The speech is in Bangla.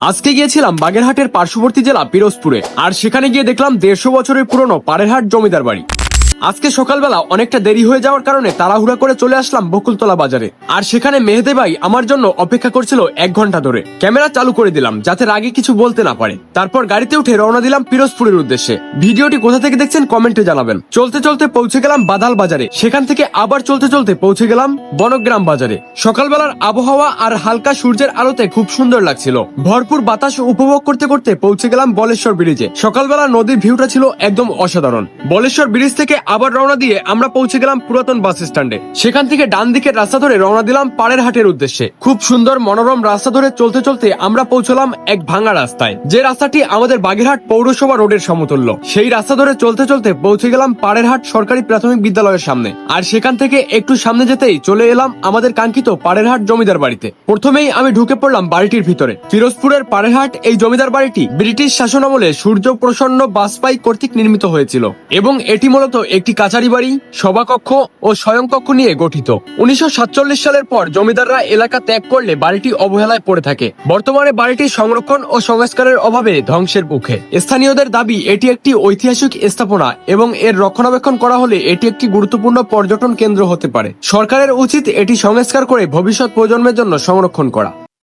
আজকে গিয়েছিলাম বাগেরহাটের পার্শ্ববর্তী জেলা পিরোজপুরে, আর সেখানে গিয়ে দেখলাম দেড়শো বছরের পুরনো পাড়েরহাট জমিদার বাড়ি। আজকে সকালবেলা অনেকটা দেরি হয়ে যাওয়ার কারণে তাড়াহুড়া করে চলে আসলাম বকুলতলা বাজারে। আর সেখানে মেহেদে ভাই আমার জন্য অপেক্ষা করছিল এক ঘণ্টা ধরে। ক্যামেরা চালু করে দিলাম, যাতে রাগে কিছু বলতে না পারে। তারপর গাড়িতে উঠে রওনা দিলাম পিরোজপুরের উদ্দেশ্যে। ভিডিওটি কোথা থেকে দেখছেন কমেন্টে জানাবেন। চলতে চলতে পৌঁছে গেলাম বাদাল বাজারে। সেখান থেকে আবার চলতে চলতে পৌঁছে গেলাম বনগ্রাম বাজারে। সকালবেলার আবহাওয়া আর হালকা সূর্যের আলোতে খুব সুন্দর লাগছিল। ভরপুর বাতাস উপভোগ করতে করতে পৌঁছে গেলাম বলেশ্বর ব্রিজে। সকালবেলা নদীর ভিউটা ছিল একদম অসাধারণ। বলেশ্বর ব্রিজ থেকে আবার রওনা দিয়ে আমরা পৌঁছে গেলাম পুরাতন বাস স্ট্যান্ডে। সেখান থেকে ডান দিকের রাস্তা ধরে রওনা দিলাম পাড়ের হাটের উদ্দেশ্যে। খুব সুন্দর মনোরম রাস্তা ধরে চলতে চলতে আমরা পৌঁছলাম এক ভাঙা রাস্তায়। যে রাস্তাটি আমাদের বাগেরহাট পৌরসভা রোডের সমতুল্য। সেই রাস্তা ধরে চলতে চলতে পৌঁছে গেলাম পাড়েরহাট সরকারি প্রাথমিক বিদ্যালয়ের সামনে। আর সেখান থেকে একটু সামনে যেতেই চলে এলাম আমাদের কাঙ্ক্ষিত পাড়েরহাট জমিদার বাড়িতে। প্রথমেই আমি ঢুকে পড়লাম বাড়িটির ভিতরে। ফিরোজপুরের পাড়েরহাট এই জমিদার বাড়িটি ব্রিটিশ শাসনামলে সূর্য প্রসন্ন বাজপাই কর্তৃক নির্মিত হয়েছিল। এবং এটি মূলত একটি কাচারি বাড়ি, সভাকক্ষ ও স্বয়ংকক্ষ নিয়ে গঠিত। উনিশশো সাতচল্লিশ সালের পর জমিদাররা এলাকা ত্যাগ করলে বাড়িটি অবহেলায় পড়ে থাকে। বর্তমানে বাড়িটি সংরক্ষণ ও সংস্কারের অভাবে ধ্বংসের মুখে। স্থানীয়দের দাবি, এটি একটি ঐতিহাসিক স্থাপনা এবং এর রক্ষণাবেক্ষণ করা হলে এটি একটি গুরুত্বপূর্ণ পর্যটন কেন্দ্র হতে পারে। সরকারের উচিত এটি সংস্কার করে ভবিষ্যৎ প্রজন্মের জন্য সংরক্ষণ করা।